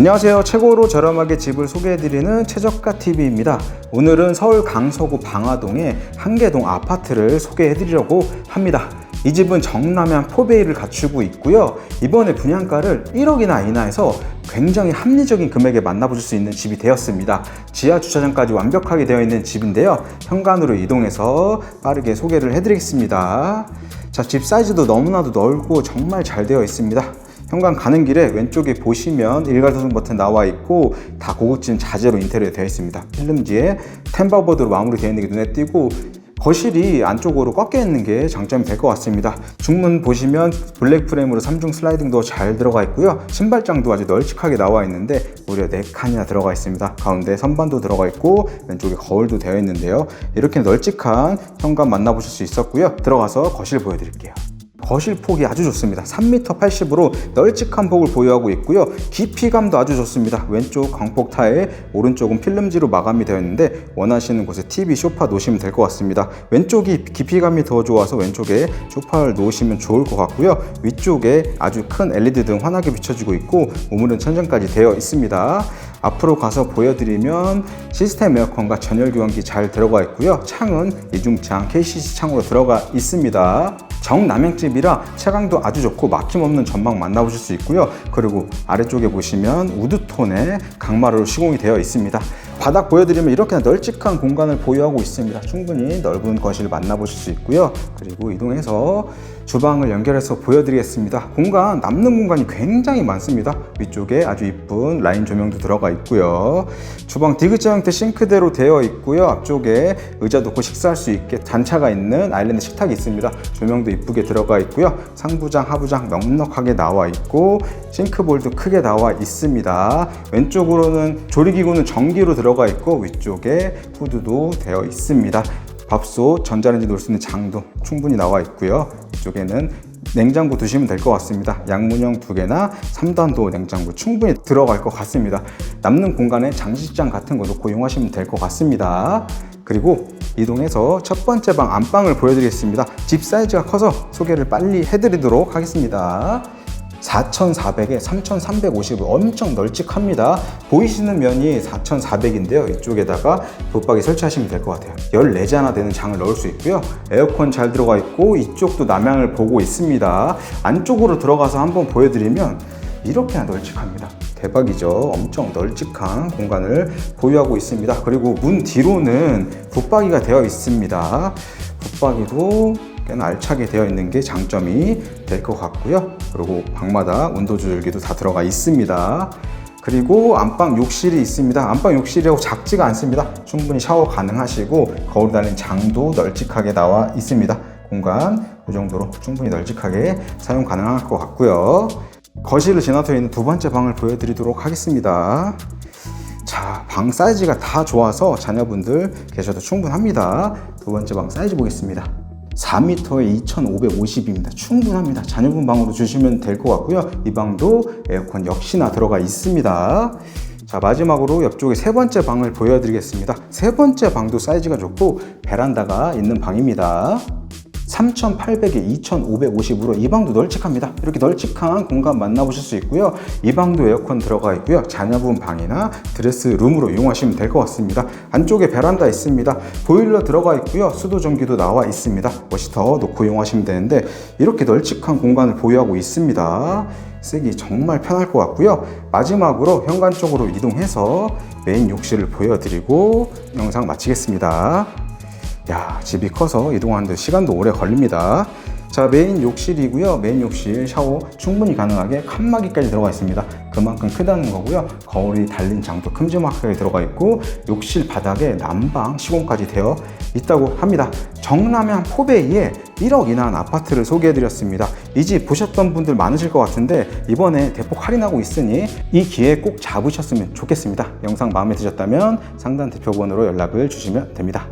안녕하세요. 최고로 저렴하게 집을 소개해드리는 최저가 TV입니다. 오늘은 서울 강서구 방화동의 한계동 아파트를 소개해드리려고 합니다. 이 집은 정남향 포베이를 갖추고 있고요. 이번에 분양가를 1억이나 인하해서 굉장히 합리적인 금액에 만나보실 수 있는 집이 되었습니다. 지하 주차장까지 완벽하게 되어 있는 집인데요. 현관으로 이동해서 빠르게 소개를 해드리겠습니다. 자, 집 사이즈도 너무나도 넓고 정말 잘 되어 있습니다. 현관 가는 길에 왼쪽에 보시면 일괄소송 버튼 나와 있고 다 고급진 자재로 인테리어 되어 있습니다. 필름지에 템버보드로 마무리되어 있는 게 눈에 띄고 거실이 안쪽으로 꺾여 있는 게 장점이 될 것 같습니다. 중문 보시면 블랙 프레임으로 3중 슬라이딩도 잘 들어가 있고요. 신발장도 아주 널찍하게 나와 있는데 무려 4칸이나 들어가 있습니다. 가운데 선반도 들어가 있고 왼쪽에 거울도 되어 있는데요. 이렇게 널찍한 현관 만나보실 수 있었고요. 들어가서 거실 보여드릴게요. 거실 폭이 아주 좋습니다. 3m 80으로 널찍한 폭을 보유하고 있고요. 깊이감도 아주 좋습니다. 왼쪽 광폭 타일, 오른쪽은 필름지로 마감이 되어 있는데 원하시는 곳에 TV, 소파 놓으시면 될 것 같습니다. 왼쪽이 깊이감이 더 좋아서 왼쪽에 소파를 놓으시면 좋을 것 같고요. 위쪽에 아주 큰 LED 등 환하게 비춰지고 있고 우물은 천장까지 되어 있습니다. 앞으로 가서 보여드리면 시스템 에어컨과 전열 교환기 잘 들어가 있고요. 창은 이중창 KCC 창으로 들어가 있습니다. 정남향집이라 채광도 아주 좋고 막힘없는 전망 만나보실 수 있고요. 그리고 아래쪽에 보시면 우드톤의 강마루로 시공이 되어 있습니다. 바닥 보여드리면 이렇게 널찍한 공간을 보유하고 있습니다. 충분히 넓은 거실 만나보실 수 있고요. 그리고 이동해서 주방을 연결해서 보여드리겠습니다. 공간, 남는 공간이 굉장히 많습니다. 위쪽에 아주 이쁜 라인 조명도 들어가 있고요. 주방 디귿자 형태 싱크대로 되어 있고요. 앞쪽에 의자 놓고 식사할 수 있게 단차가 있는 아일랜드 식탁이 있습니다. 조명도 이쁘게 들어가 있고요. 상부장, 하부장 넉넉하게 나와 있고 싱크볼도 크게 나와 있습니다. 왼쪽으로는 조리기구는 전기로 들어 가 있고 위쪽에 후드도 되어 있습니다. 밥솥, 전자레인지 놓을 수 있는 장도 충분히 나와 있고요. 이쪽에는 냉장고 두시면 될 것 같습니다. 양문형 두 개나 3단도 냉장고 충분히 들어갈 것 같습니다. 남는 공간에 장식장 같은 거 놓고 이용하시면 될 것 같습니다. 그리고 이동해서 첫 번째 방 안방을 보여드리겠습니다. 집 사이즈가 커서 소개를 빨리 해드리도록 하겠습니다. 4,400에 3,350을 엄청 널찍합니다. 보이시는 면이 4,400인데요. 이쪽에다가 붙박이 설치하시면 될 것 같아요. 14자나 되는 장을 넣을 수 있고요. 에어컨 잘 들어가 있고 이쪽도 남향을 보고 있습니다. 안쪽으로 들어가서 한번 보여드리면 이렇게나 널찍합니다. 대박이죠. 엄청 널찍한 공간을 보유하고 있습니다. 그리고 문 뒤로는 붙박이가 되어 있습니다. 붙박이도 꽤나 알차게 되어 있는 게 장점이 될 것 같고요. 그리고 방마다 온도 조절기도 다 들어가 있습니다. 그리고 안방 욕실이 있습니다. 안방 욕실이라고 작지가 않습니다. 충분히 샤워 가능하시고 거울 달린 장도 널찍하게 나와 있습니다. 공간 이 정도로 충분히 널찍하게 사용 가능할 것 같고요. 거실을 지나서 있는 두 번째 방을 보여드리도록 하겠습니다. 자, 방 사이즈가 다 좋아서 자녀분들 계셔도 충분합니다. 두 번째 방 사이즈 보겠습니다. 4m에 2,550입니다. 충분합니다. 자녀분 방으로 주시면 될 것 같고요. 이 방도 에어컨 역시나 들어가 있습니다. 자, 마지막으로 옆쪽에 세 번째 방을 보여드리겠습니다. 세 번째 방도 사이즈가 좋고 베란다가 있는 방입니다. 3,800에 2,550으로 이 방도 널찍합니다. 이렇게 널찍한 공간 만나보실 수 있고요. 이 방도 에어컨 들어가 있고요. 자녀분 방이나 드레스 룸으로 이용하시면 될 것 같습니다. 안쪽에 베란다 있습니다. 보일러 들어가 있고요. 수도 전기도 나와 있습니다. 워시터 놓고 이용하시면 되는데 이렇게 널찍한 공간을 보유하고 있습니다. 쓰기 정말 편할 것 같고요. 마지막으로 현관 쪽으로 이동해서 메인 욕실을 보여드리고 영상 마치겠습니다. 야, 집이 커서 이동하는데 시간도 오래 걸립니다. 자, 메인 욕실이고요. 메인 욕실 샤워 충분히 가능하게 칸막이까지 들어가 있습니다. 그만큼 크다는 거고요. 거울이 달린 장도 큼지막하게 들어가 있고 욕실 바닥에 난방 시공까지 되어 있다고 합니다. 정남향 포베이에 1억 이난 아파트를 소개해드렸습니다. 이 집 보셨던 분들 많으실 것 같은데 이번에 대폭 할인하고 있으니 이 기회 꼭 잡으셨으면 좋겠습니다. 영상 마음에 드셨다면 상단 대표번호로 연락을 주시면 됩니다.